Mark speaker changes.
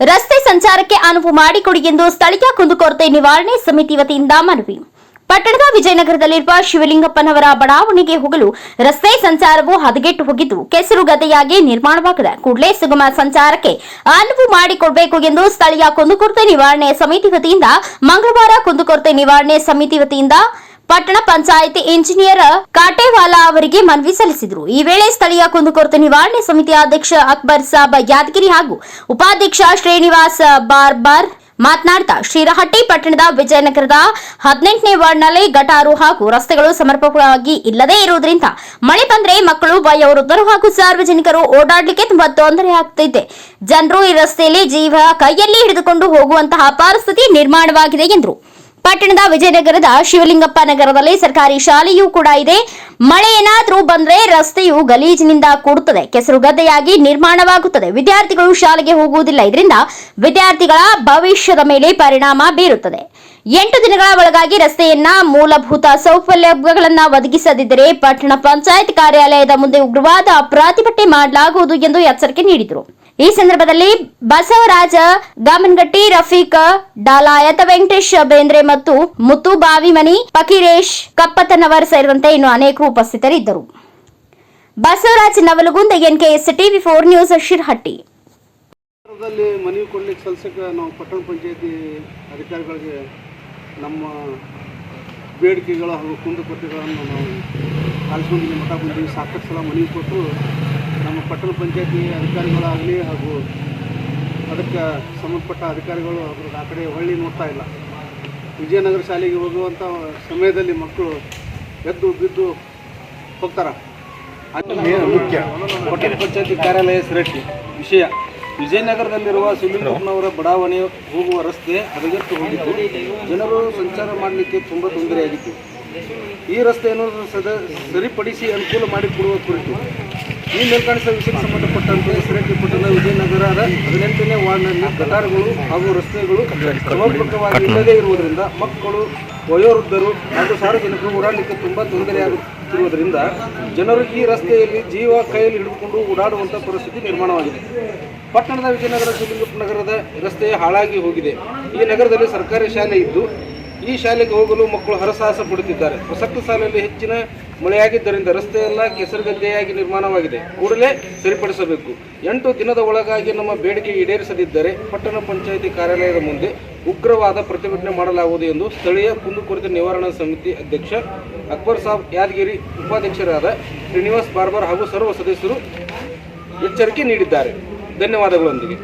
Speaker 1: ರಸ್ತೆ ಸಂಚಾರಕ್ಕೆ ಅನುವು ಮಾಡಿಕೊಡಿ ಎಂದು ಸ್ಥಳೀಯ ಕುಂದುಕೊರತೆ ನಿವಾರಣೆ ಸಮಿತಿ ವತಿಯಿಂದ ಮನವಿ. ಪಟ್ಟಣದ ವಿಜಯನಗರದಲ್ಲಿರುವ ಶಿವಲಿಂಗಪ್ಪನವರ ಬಡಾವಣೆಗೆ ಹೋಗಲು ರಸ್ತೆ ಸಂಚಾರವು ಹದಗೆಟ್ಟು ಹೋಗಿದ್ದು, ಕೆಸರು ಗದೆಯಾಗಿ ನಿರ್ಮಾಣವಾಗಿದೆ ಕೂಡಲೇ ಸುಗಮ ಸಂಚಾರಕ್ಕೆ ಅನುವು ಮಾಡಿಕೊಡಬೇಕು ಎಂದು ಸ್ಥಳೀಯ ಕುಂದುಕೊರತೆ ನಿವಾರಣೆ ಸಮಿತಿ ವತಿಯಿಂದ ಮಂಗಳವಾರ ಕುಂದುಕೊರತೆ ನಿವಾರಣೆ ಸಮಿತಿ ವತಿಯಿಂದ ಪಟ್ಟಣ ಪಂಚಾಯಿತಿ ಇಂಜಿನಿಯರ್ ಕಾಟೇವಾಲಾ ಅವರಿಗೆ ಮನವಿ ಸಲ್ಲಿಸಿದರು. ಈ ವೇಳೆ ಸ್ಥಳೀಯ ಕುಂದುಕೊರತೆ ನಿವಾರಣೆ ಸಮಿತಿ ಅಧ್ಯಕ್ಷ ಅಕ್ಬರ್ ಸಾಬ್ ಯಾದಗಿರಿ ಹಾಗೂ ಉಪಾಧ್ಯಕ್ಷ ಶ್ರೀನಿವಾಸ್ ಬಾರ್ಬಾರ್ ಮಾತನಾಡ್ತಾ ಶ್ರೀರಹಟ್ಟಿ ಪಟ್ಟಣದ ವಿಜಯನಗರದ ಹದಿನೆಂಟನೇ ವಾರ್ಡ್ನಲ್ಲಿ ಗಟಾರು ಹಾಗೂ ರಸ್ತೆಗಳು ಸಮರ್ಪಕವಾಗಿ ಇಲ್ಲದೇ ಇರುವುದರಿಂದ ಮಳೆ ಬಂದರೆ ಮಕ್ಕಳು, ವಯೋವೃದ್ಧರು ಹಾಗೂ ಸಾರ್ವಜನಿಕರು ಓಡಾಡಲಿಕ್ಕೆ ತುಂಬಾ ತೊಂದರೆ ಆಗ್ತಿದೆ. ಜನರು ಈ ರಸ್ತೆಯಲ್ಲಿ ಜೀವ ಕೈಯಲ್ಲಿ ಹಿಡಿದುಕೊಂಡು ಹೋಗುವಂತಹ ಪರಿಸ್ಥಿತಿ ನಿರ್ಮಾಣವಾಗಿದೆ ಎಂದರು. ಪಟ್ಟಣದ ವಿಜಯನಗರದ ಶಿವಲಿಂಗಪ್ಪ ನಗರದಲ್ಲಿ ಸರ್ಕಾರಿ ಶಾಲೆಯೂ ಕೂಡ ಇದೆ. ಮಳೆ ಏನಾದರೂ ಬಂದ್ರೆ ರಸ್ತೆಯು ಗಲೀಜಿನಿಂದ ಕೂಡುತ್ತದೆ. ಕೆಸರು ಗದ್ದೆಯಾಗಿ ನಿರ್ಮಾಣವಾಗುತ್ತದೆ. ವಿದ್ಯಾರ್ಥಿಗಳು ಶಾಲೆಗೆ ಹೋಗುವುದಿಲ್ಲ. ಇದರಿಂದ ವಿದ್ಯಾರ್ಥಿಗಳ ಭವಿಷ್ಯದ ಮೇಲೆ ಪರಿಣಾಮ ಬೀರುತ್ತದೆ. ಎಂಟು ದಿನಗಳ ಒಳಗಾಗಿ ರಸ್ತೆಯನ್ನ ಮೂಲಭೂತ ಸೌಲಭ್ಯಗಳನ್ನ ಒದಗಿಸದಿದ್ದರೆ ಪಟ್ಟಣ ಪಂಚಾಯತ್ ಕಾರ್ಯಾಲಯದ ಮುಂದೆ ಉಗ್ರವಾದ ಪ್ರತಿಭಟನೆ ಮಾಡಲಾಗುವುದು ಎಂದು ಎಚ್ಚರಿಕೆ ನೀಡಿದರು. ಈ ಸಂದರ್ಭದಲ್ಲಿ ಬಸವರಾಜ, ಗಾಮನ್ಗಟ್ಟಿ, ರಫೀಕ್, ಡಾಲಾಯತ ವೆಂಕಟೇಶ್ ಬೇಂದ್ರೆ ಮತ್ತು ಮುತ್ತು ಬಾವಿಮನಿ, ಪಕಿರೇಶ್ ಕಪ್ಪತನವರ್ ಸೇರಿದಂತೆ ಇನ್ನು ಅನೇಕರು ಉಪಸ್ಥಿತರಿದ್ದರು. Basavaraj Navalgund, NKS TV four news, Shirahatti.
Speaker 2: ಮನವಿ ಕೊಡ್ಲಿಕ್ಕೆ ನಾವು ಪಟ್ಟಣ ಪಂಚಾಯತಿ ಅಧಿಕಾರಿಗಳಿಗೆ ನಮ್ಮ ಬೇಡಿಕೆಗಳು ಹಾಗೂ ಕುಂದುಕೊರತೆಗಳನ್ನು ನಾವು ಕಾಲಿಸ್ಕೊಂಡಿಗೆ ಮಠ ಬಂದೀವಿ ಸಾಕಷ್ಟು ಸಲ ಮನವಿ ಕೊಟ್ಟು ನಮ್ಮ ಪಟ್ಟಣ ಪಂಚಾಯತಿ ಅಧಿಕಾರಿಗಳಾಗಲಿ ಹಾಗೂ ಅದಕ್ಕೆ ಸಂಬಂಧಪಟ್ಟ ಅಧಿಕಾರಿಗಳು ಅದ್ರ ಆ ಕಡೆ ಹೊಳ್ಳಿ ನೋಡ್ತಾ ಇಲ್ಲ. ವಿಜಯನಗರ ಶಾಲೆಗೆ ಹೋಗುವಂಥ ಸಮಯದಲ್ಲಿ ಮಕ್ಕಳು ಎದ್ದು ಬಿದ್ದು ಹೋಗ್ತಾರೆ. ಮುಖ್ಯ. ಪಟ್ಟಣ ಪಂಚಾಯತಿ ಕಾರ್ಯಾಲಯ ಸಿರಟ್ಟಿ ವಿಷಯ. ವಿಜಯನಗರದಲ್ಲಿರುವ ಸುಲಿಂಗಪ್ಪನವರ ಬಡಾವಣೆ ಹೋಗುವ ರಸ್ತೆ ಹದಗೆಟ್ಟು ಹೋಗಿದ್ದು ಜನರು ಸಂಚಾರ ಮಾಡಲಿಕ್ಕೆ ತುಂಬ ತೊಂದರೆಯಾಗಿತ್ತು ಈ ರಸ್ತೆಯನ್ನು ಸದ ಸರಿಪಡಿಸಿ ಅನುಕೂಲ ಮಾಡಿಕೊಡುವ ಕುರಿತು ಈ ಮೇಲ್ಕಾಣಿಸಿದ ವಿಷಯಕ್ಕೆ ಸಂಬಂಧಪಟ್ಟಂತೆ ಸಿರಟ್ಟಿ ಪಟ್ಟಣ ವಿಜಯನಗರದ ಹದಿನೆಂಟನೇ ವಾರ್ಡ್ನಲ್ಲಿ ಗಟಾರಗಳು ಹಾಗೂ ರಸ್ತೆಗಳು ಸಮರ್ಪಕವಾಗಿ ಇಲ್ಲದೇ ಇರುವುದರಿಂದ ಮಕ್ಕಳು ವಯೋವೃದ್ಧರು ಹಾಗೂ ಸಾರ್ವಜನಿಕರು ಓಡಾಡಲಿಕ್ಕೆ ತುಂಬ ತೊಂದರೆಯಾಗುತ್ತಿರುವುದರಿಂದ ಜನರು ಈ ರಸ್ತೆಯಲ್ಲಿ ಜೀವ ಕೈಯಲ್ಲಿ ಹಿಡಿದುಕೊಂಡು ಓಡಾಡುವಂಥ ಪರಿಸ್ಥಿತಿ ನಿರ್ಮಾಣವಾಗಿದೆ. ಪಟ್ಟಣದ ವಿಜಯನಗರ ಶಿವಲಿಂಗಪ್ಪ ನಗರದ ರಸ್ತೆ ಹಾಳಾಗಿ ಹೋಗಿದೆ. ಈ ನಗರದಲ್ಲಿ ಸರ್ಕಾರಿ ಶಾಲೆ ಇದ್ದು, ಈ ಶಾಲೆಗೆ ಹೋಗಲು ಮಕ್ಕಳು ಹರಸಾಹಸ ಪಡುತ್ತಿದ್ದಾರೆ. ಪ್ರಸಕ್ತ ಸಾಲಿನಲ್ಲಿ ಹೆಚ್ಚಿನ ಮಳೆಯಾಗಿದ್ದರಿಂದ ರಸ್ತೆಯೆಲ್ಲ ಕೆಸರುಗದ್ದೆಯಾಗಿ ನಿರ್ಮಾಣವಾಗಿದೆ. ಕೂಡಲೇ ಸರಿಪಡಿಸಬೇಕು. ಎಂಟು ದಿನದ ಒಳಗಾಗಿ ನಮ್ಮ ಬೇಡಿಕೆ ಈಡೇರಿಸದಿದ್ದರೆ ಪಟ್ಟಣ ಪಂಚಾಯಿತಿ ಕಾರ್ಯಾಲಯದ ಮುಂದೆ ಉಗ್ರವಾದ ಪ್ರತಿಭಟನೆ ಮಾಡಲಾಗುವುದು ಎಂದು ಸ್ಥಳೀಯ ಕುಂದುಕೊರತೆ ನಿವಾರಣಾ ಸಮಿತಿ ಅಧ್ಯಕ್ಷ ಅಕ್ಬರ್ ಸಾಬ್ ಯಾದಗಿರಿ ಉಪಾಧ್ಯಕ್ಷರಾದ ಶ್ರೀನಿವಾಸ್ ಬಾರ್ಬರ್ ಹಾಗೂ ಸರ್ವ ಸದಸ್ಯರು ಎಚ್ಚರಿಕೆ ನೀಡಿದ್ದಾರೆ. ಧನ್ಯವಾದಗಳೊಂದಿಗೆ.